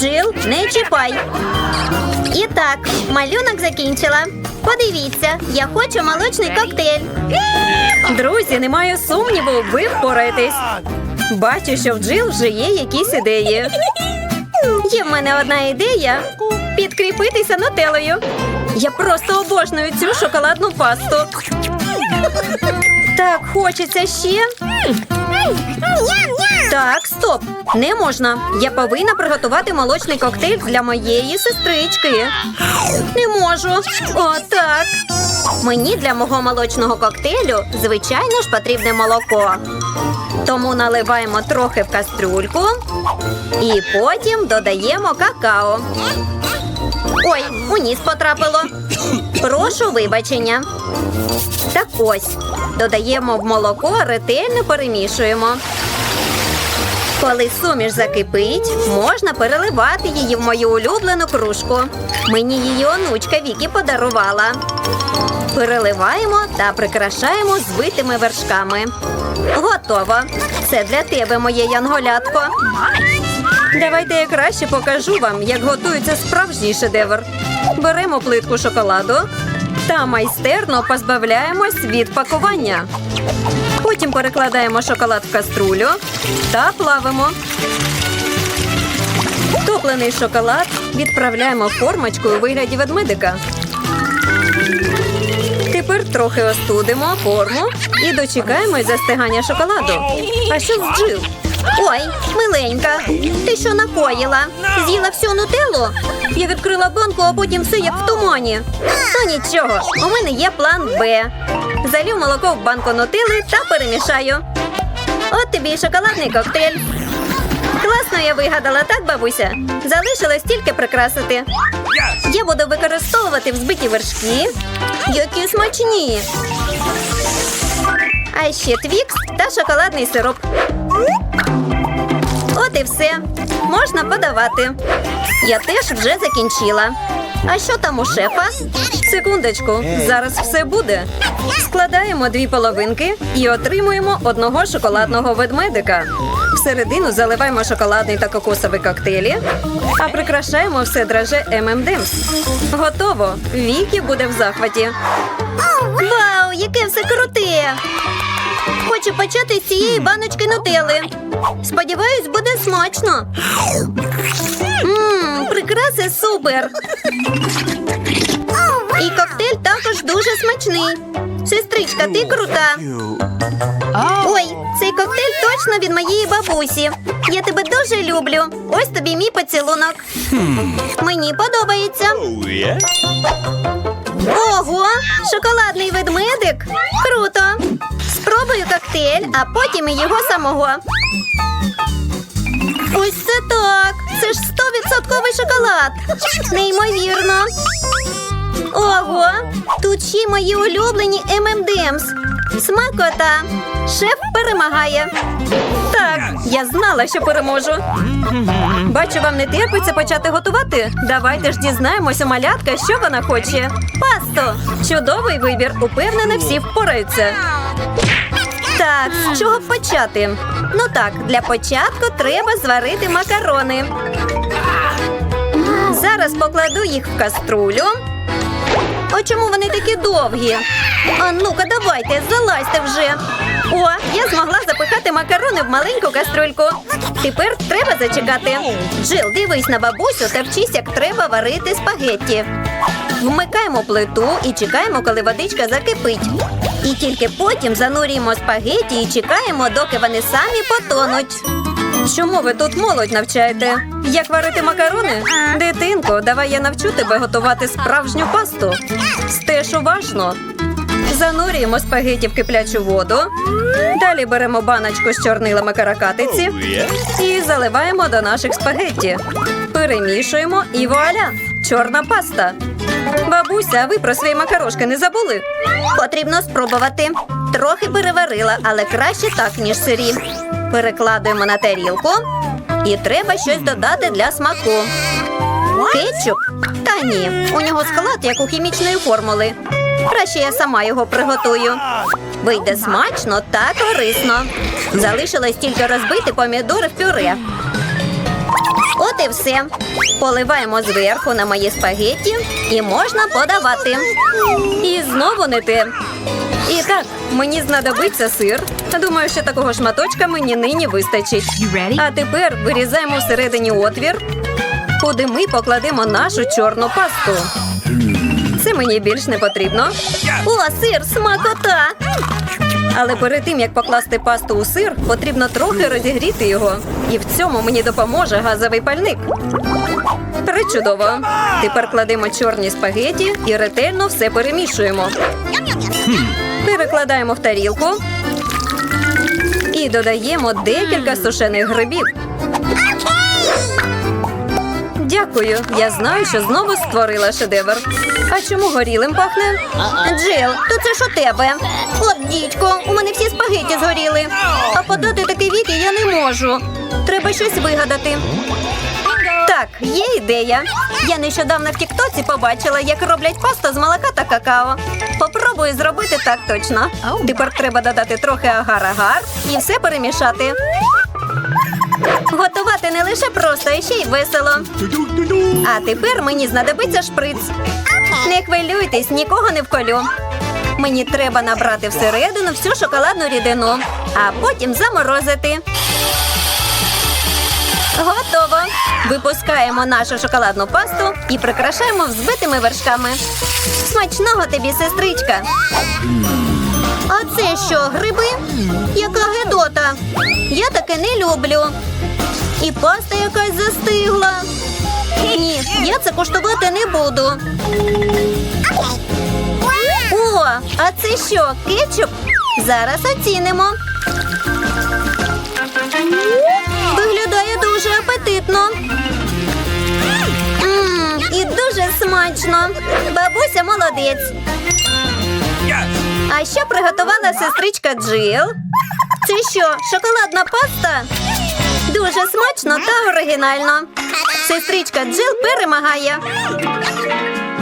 Джил, не чіпай. І так, малюнок закінчила. Подивіться, я хочу молочний коктейль. Друзі, немає сумніву, ви впораєтесь. Бачу, що в Джил вже є якісь ідеї. Є в мене одна ідея підкріпитися нутелою. Я просто обожнюю цю шоколадну пасту. Так, хочеться ще. Так, стоп. Не можна. Я повинна приготувати молочний коктейль для моєї сестрички. Не можу. О, так. Мені для мого молочного коктейлю, звичайно ж, потрібне молоко. Тому наливаємо трохи в кастрюльку і потім додаємо какао. Ой, у ніс потрапило. Прошу вибачення. Так ось. Додаємо в молоко, ретельно перемішуємо. Коли суміш закипить, можна переливати її в мою улюблену кружку. Мені її онучка Вікі подарувала. Переливаємо та прикрашаємо збитими вершками. Готово. Це для тебе, моє янголятко. Давайте я краще покажу вам, як готується справжній шедевр. Беремо плитку шоколаду та майстерно позбавляємось від пакування. Потім перекладаємо шоколад в каструлю та плавимо. Топлений шоколад відправляємо в формочку у вигляді ведмедика. Тепер трохи остудимо форму і дочекаємось застигання шоколаду. А що з Джил? Ой, миленька, ти що накоїла? З'їла всю нутеллу? Я відкрила банку, а потім все як в тумані. Ну нічого, у мене є план Б. Залю молоко в банку нутели та перемішаю. От тобі і шоколадний коктейль. Класно я вигадала, так, бабуся? Залишилось тільки прикрасити. Я буду використовувати взбиті вершки, які смачні. А ще твікс та шоколадний сироп. От і все. Можна подавати. Я теж вже закінчила. А що там у шефа? Секундочку, зараз все буде. Складаємо дві половинки і отримуємо одного шоколадного ведмедика. Всередину заливаємо шоколадний та кокосовий коктейлі, а прикрашаємо все драже M&M's. Готово. Вікі буде в захваті. Вау, яке все круте! Хочу почати з цієї баночки нутели. Сподіваюсь, буде смачно. Мм, прикраси супер. І коктейль також дуже смачний. Сестричка, ти крута. Ой, цей коктейль точно від моєї бабусі. Я тебе дуже люблю. Ось тобі мій поцілунок. Мені подобається. Ого, шоколадний ведмедик. Круто. Спробую коктейль, а потім і його самого. Ось це так. Це ж стовідсотковий шоколад. Неймовірно. Ого, тут ще мої улюблені M&M's. Смакота. Шеф перемагає. Так, я знала, що переможу. Бачу, вам не терпиться почати готувати. Давайте ж дізнаємося, малятка, що вона хоче. Пасто! Чудовий вибір. Упевнена, всі впораються. Так, з чого почати? Ну так, для початку треба зварити макарони. Зараз покладу їх в каструлю. А чому вони такі довгі? А ну-ка, давайте, залазьте вже. О, я змогла запихати макарони в маленьку каструльку. Тепер треба зачекати. Джил, дивись на бабусю та вчись, як треба варити спагетті. Вмикаємо плиту і чекаємо, коли водичка закипить. І тільки потім занурюємо спагетті і чекаємо, доки вони самі потонуть. Чому ви тут молодь навчаєте? Як варити макарони? Дитинко, давай я навчу тебе готувати справжню пасту. Стеж уважно. Занурюємо спагеті в киплячу воду. Далі беремо баночку з чорнилами каракатиці і заливаємо до наших спагетті. Перемішуємо і вуаля! Чорна паста. Бабуся, а ви про свої макарошки не забули? Потрібно спробувати. Трохи переварила, але краще так, ніж сирі. Перекладуємо на тарілку. І треба щось додати для смаку. Кетчуп? Та ні, у нього склад, як у хімічної формули. Краще я сама його приготую. Вийде смачно та корисно. Залишилось тільки розбити помідори в пюре. От і все. Поливаємо зверху на мої спагетті і можна подавати. І знову не те. І так, мені знадобиться сир. Думаю, що такого шматочка мені нині вистачить. А тепер вирізаємо всередині отвір, куди ми покладемо нашу чорну пасту. Мені більш не потрібно. О, сир, смакота! Але перед тим як покласти пасту у сир, потрібно трохи розігріти його. І в цьому мені допоможе газовий пальник. Причудово. Тепер кладемо чорні спагеті і ретельно все перемішуємо. Перекладаємо в тарілку і додаємо декілька сушених грибів. Дякую. Я знаю, що знову створила шедевр. А чому горілим пахне? Джил, то це ж у тебе. От дідько, у мене всі спагеті згоріли. А подати такий віки я не можу. Треба щось вигадати. Так, є ідея. Я нещодавно в Тіктоці побачила, як роблять пасту з молока та какао. Попробую зробити так точно. Тепер треба додати трохи агар-агар і все перемішати. Готувати не лише просто, а ще й весело. А тепер мені знадобиться шприц. Не хвилюйтесь, нікого не вколю. Мені треба набрати всередину всю шоколадну рідину, а потім заморозити. Готово. Випускаємо нашу шоколадну пасту і прикрашаємо взбитими вершками. Смачного тобі, сестричка. А це що, гриби? Яка гедота? Я таке не люблю. І паста якась застигла. Ні, я це коштувати не буду. О, а це що, кетчуп? Зараз оцінимо. Виглядає дуже апетитно. Мм, і дуже смачно. Бабуся молодець. А що приготувала сестричка Джил? Це що, шоколадна паста? Дуже смачно та оригінально. Сестричка Джил перемагає.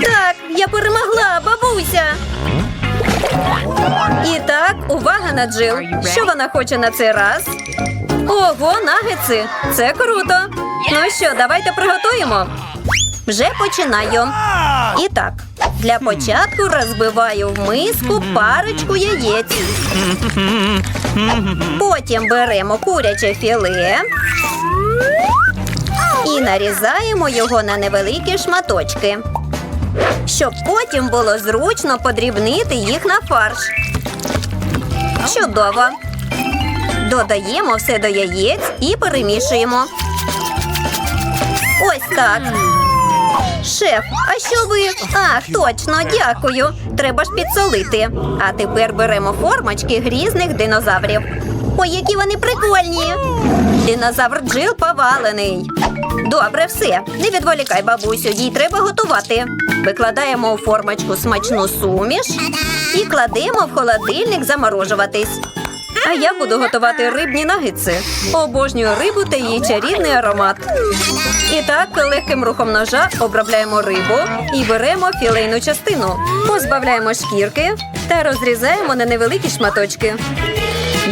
Так, я перемогла, бабуся. І так, увага на Джил. Що вона хоче на цей раз? Ого, нагетси! Це круто. Ну що, давайте приготуємо. Вже починаю. І так, для початку розбиваю в миску парочку яєць. Потім беремо куряче філе і нарізаємо його на невеликі шматочки, щоб потім було зручно подрібнити їх на фарш. Чудово. Додаємо все до яєць і перемішуємо. Ось так. Шеф, а що ви? Ах, точно, дякую. Треба ж підсолити. А тепер беремо формочки грізних динозаврів. Ой, які вони прикольні. Динозавр Джил повалений. Добре, все. Не відволікай, бабусю, їй треба готувати. Викладаємо у формочку смачну суміш і кладемо в холодильник заморожуватись. А я буду готувати рибні нагетси. Обожнюю рибу та її чарівний аромат. І так, легким рухом ножа обробляємо рибу і беремо філейну частину. Позбавляємо шкірки та розрізаємо на невеликі шматочки.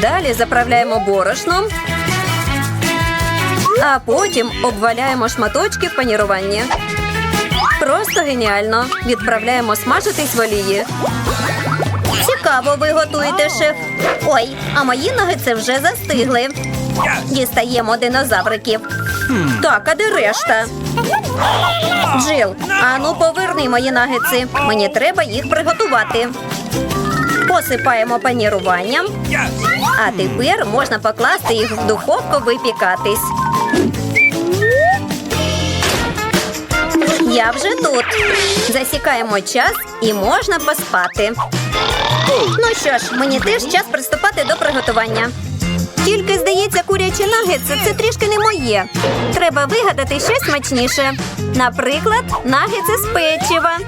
Далі заправляємо борошном, а потім обваляємо шматочки в паніруванні. Просто геніально. Відправляємо смажитись в олії. Цікаво, ви готуєте, шеф. Ой, а мої нагетси вже застигли. Дістаємо динозавриків. Так, а де решта? Джил, ану поверни мої нагетси. Мені треба їх приготувати. Посипаємо паніруванням, а тепер можна покласти їх в духовку випікатись. Я вже тут. Засікаємо час і можна поспати. Ну що ж, мені теж час приступати до приготування. Тільки, здається, курячі нагетси – це трішки не моє. Треба вигадати щось смачніше. Наприклад, нагетси з печива.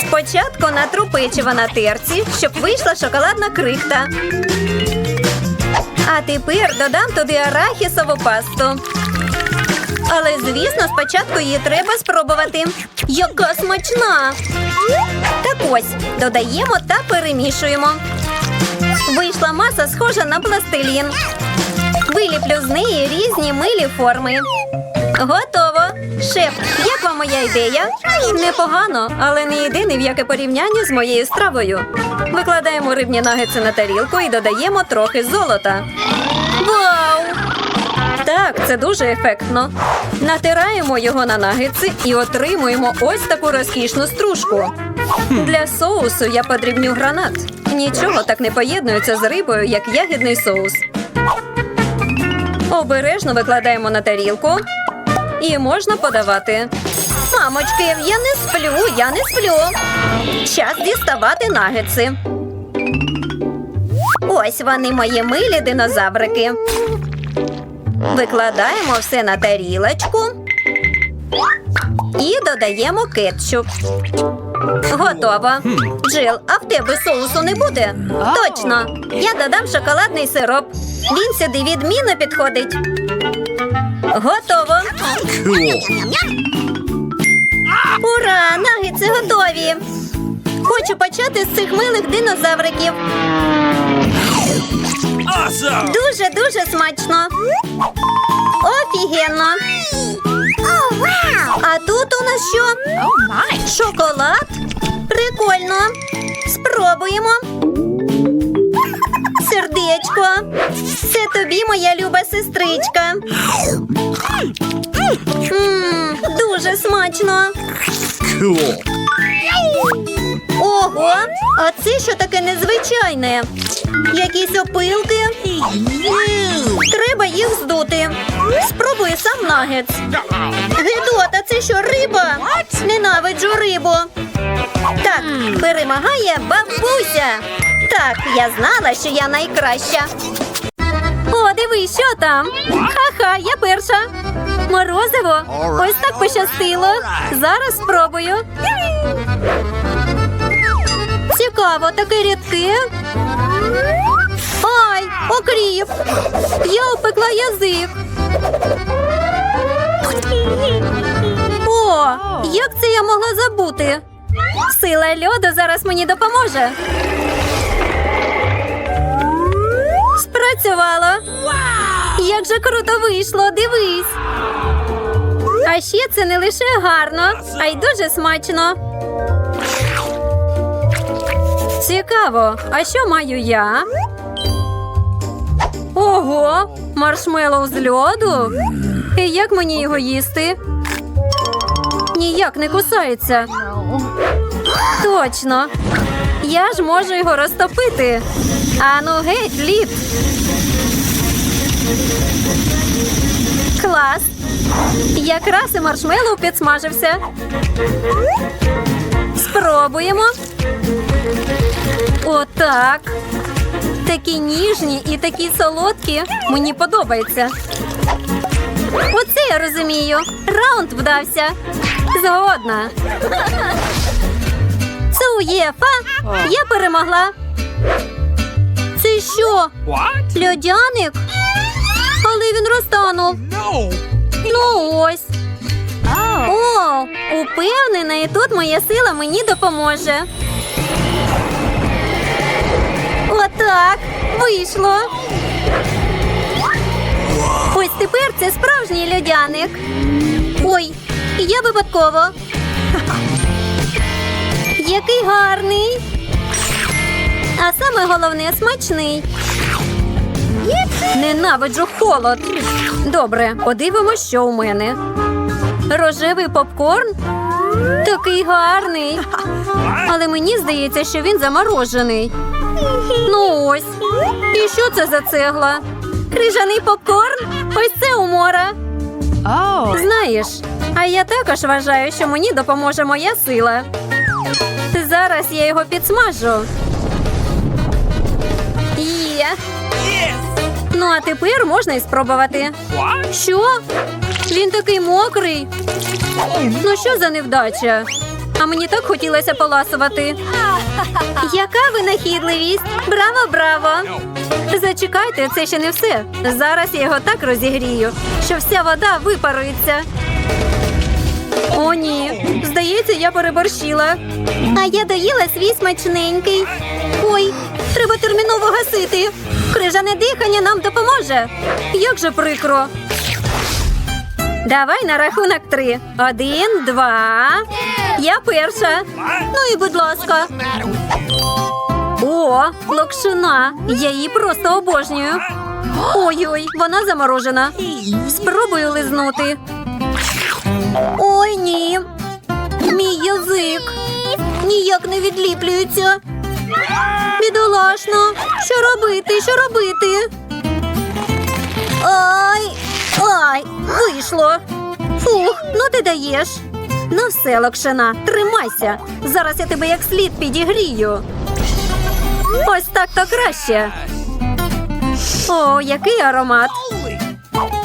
Спочатку натру печиво на терці, щоб вийшла шоколадна крихта. А тепер додам туди арахісову пасту. Але, звісно, спочатку її треба спробувати. Яка смачна! Так ось, додаємо та перемішуємо. Вийшла маса, схожа на пластилін. Виліплю з неї різні милі форми. Готово. Шеф, як вам моя ідея? Непогано, але не ні в яке порівняння з моєю стравою. Викладаємо рибні нагетси на тарілку і додаємо трохи золота. Так, це дуже ефектно. Натираємо його на нагетси і отримуємо ось таку розкішну стружку. Для соусу я подрібню гранат. Нічого так не поєднується з рибою, як ягідний соус. Обережно викладаємо на тарілку і можна подавати. Мамочки, я не сплю, я не сплю. Час діставати нагетси. Ось вони мої милі динозаврики. Викладаємо все на тарілочку і додаємо кетчуп. Готово. Джил, а в тебе соусу не буде? Точно. Я додам шоколадний сироп. Він сюди відмінно підходить. Готово. Ура! Нагетси готові. Хочу почати з цих милих динозавриків. Awesome! Дуже дуже смачно. Офігенно. А тут у нас що? Шоколад? Прикольно. Спробуємо. Сердечко. Це тобі, моя люба сестричка. Мм, дуже смачно. Ого, а це що таке незвичайне? Якісь опилки? Треба їх здути. Спробуй сам нагетс. Гидота, це що риба? Ненавиджу рибу. Так, перемагає бабуся. Так, я знала, що я найкраща. О, диви, що там? Ха-ха, я перша. Морозиво. Ось так пощастило. Зараз спробую. Цікаво, таке рідке. Ай, окріп! Я опекла язик. О, як це я могла забути? Сила льоду зараз мені допоможе. Спрацювало. Як же круто вийшло, дивись. А ще це не лише гарно, а й дуже смачно. Цікаво, а що маю я? Ого, маршмеллоу з льоду. І як мені його їсти? Ніяк не кусається. Точно. Я ж можу його розтопити. Ану геть, лід. Клас. Якраз і маршмеллоу підсмажився. Спробуємо. Отак. Такі ніжні і такі солодкі. Мені подобається. Оце я розумію. Раунд вдався. Згодна. Цуєфа, я перемогла. Це що? Льодяник? Але він розтанув. Ну ось. О, упевнена, і тут моя сила мені допоможе. Отак. Вийшло. Ось тепер це справжній льодяник. Ой, я випадково. Який гарний. А саме головне смачний. Ненавиджу холод. Добре, подивимось, що у мене. Рожевий попкорн? Такий гарний. Але мені здається, що він заморожений. Ну ось. І що це за цегла? Крижаний попкорн? Ось це умора. Знаєш, а я також вважаю, що мені допоможе моя сила. Зараз я його підсмажу. Є. Ну, а тепер можна і спробувати. What? Що? Він такий мокрий. Ну що за невдача? А мені так хотілося поласувати. Яка винахідливість! Браво, браво! Зачекайте, це ще не все. Зараз я його так розігрію, що вся вода випарується. О, ні. Здається, я переборщила. А я доїла свій смачненький. Ой, треба терміново гасити. Крижане дихання нам допоможе. Як же прикро. Давай на рахунок три. Один, два. Я перша. Ну і будь ласка. О, локшина. Я її просто обожнюю. Ой-ой, вона заморожена. Спробую лизнути. Ой, ні. Мій язик. Ніяк не відліплюється. Бідолашно. Що робити? Що робити? Ай! Ай! Вийшло. Фух, ну ти даєш. Ну все, локшина, тримайся. Зараз я тебе як слід підігрію. Ось так то краще. О, який аромат.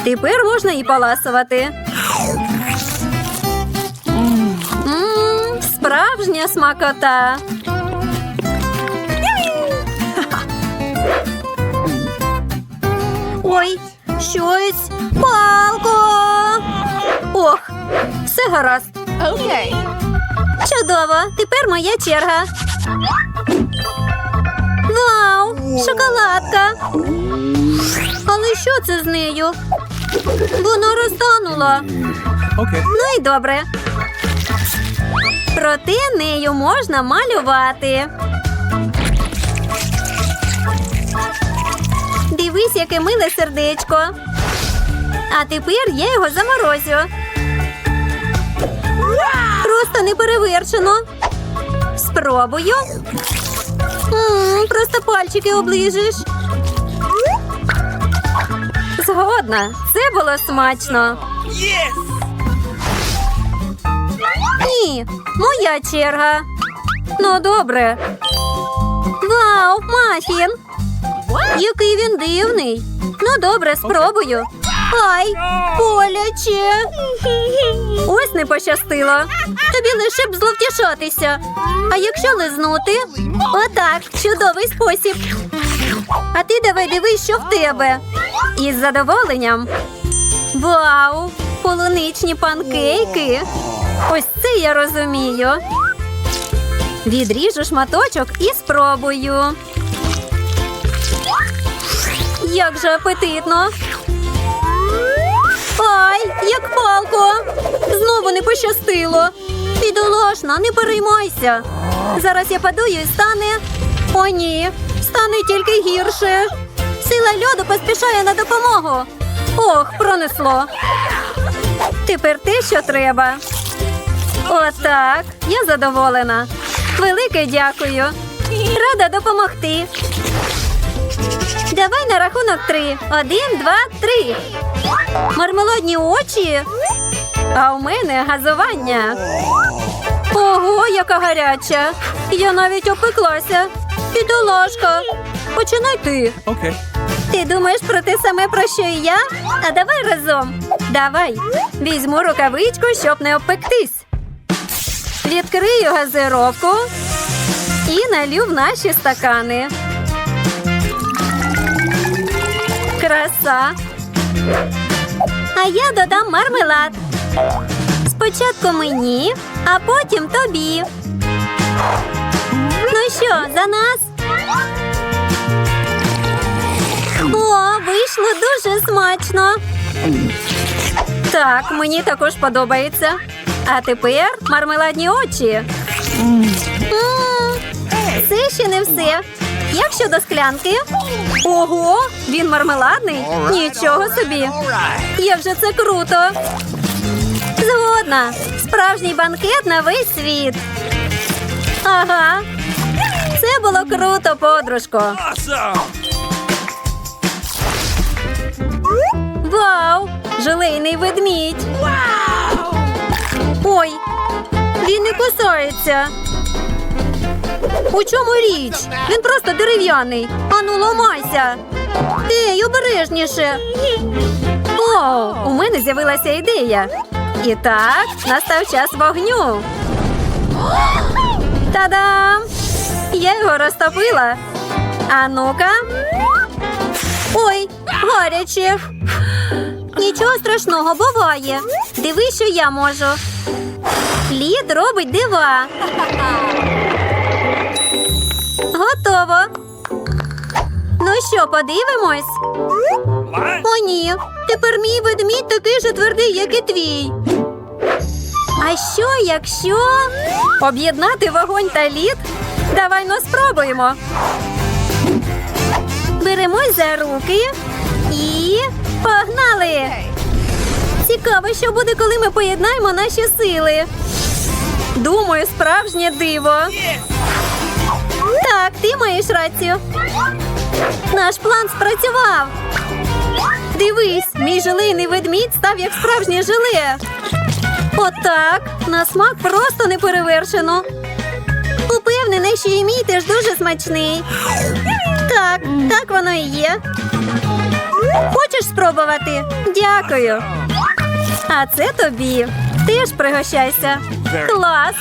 Тепер можна і поласувати. Справжня смакота. Ой, щось. Палко. Ох, все гаразд. Okay. Чудово, тепер моя черга. Вау, шоколадка. Але що це з нею? Вона розтанула. Okay. Ну і добре. Проте нею можна малювати. Дивись, яке миле сердечко. А тепер я його заморозю. Просто неперевершено. Спробую. М, просто пальчики оближиш. Згодна, це було смачно. Yes! Ні, моя черга. Ну, добре. Вау, мафін. Який він дивний. Ну, добре, спробую. Ай, боляче. Ось не пощастило. Тобі лише б зловтішатися. А якщо лизнути? Отак, чудовий спосіб. А ти давай дивись, що в тебе. Із задоволенням. Вау! Полуничні панкейки. Ось це я розумію. Відріжу шматочок і спробую. Як же апетитно. Ай, як палко. Знову не пощастило. Бідолашна, не переймайся. Зараз я падаю і стане. О, ні, стане тільки гірше. Сила льоду поспішає на допомогу. Ох, пронесло. Тепер те, що треба. Отак. Я задоволена. Велике дякую. Рада допомогти. Давай на рахунок три. Один, два, три. Мармеладні очі. А у мене газування. Ого, яка гаряча. Я навіть опеклася. Бідолашка. Починай ти. Okay. Ти думаєш про те саме, про що і я? А давай разом. Давай. Візьму рукавичку, щоб не обпектись. Відкрию газировку і налю в наші стакани. Краса. А я додам мармелад. Спочатку мені, а потім тобі. Ну що, за нас? О, вийшло дуже смачно. Так, мені також подобається. А тепер мармеладні очі. Це ще не все. Як щодо склянки? Ого, він мармеладний? Нічого собі. Як же це круто. Згодна. Справжній банкет на весь світ. Ага. Це було круто, подружко. Вау! Желейний ведмідь. Ой, він не кусається. У чому річ? Він просто дерев'яний. Ану, ламайся. Ей, обережніше. О, у мене з'явилася ідея. І так, настав час вогню. Та-дам! Я його розтопила. А ну-ка. Ой, гаряче. Нічого страшного буває. Диви, що я можу. Лід робить дива. Готово. Ну що, подивимось? О, ні. Тепер мій ведмідь такий же твердий, як і твій. А що, якщо об'єднати вогонь та лід? Давай ну спробуємо. Беремось за руки і погнали! Цікаво, що буде, коли ми поєднаємо наші сили. Думаю, справжнє диво. Так, ти маєш рацію. Наш план спрацював. Дивись, мій желейний ведмідь став як справжнє желе. Отак, на смак просто не перевершено. Упевнений, що і мій теж дуже смачний. Так, так воно і є. Хочеш спробувати? Дякую. А це тобі. Теж пригощайся. Клас.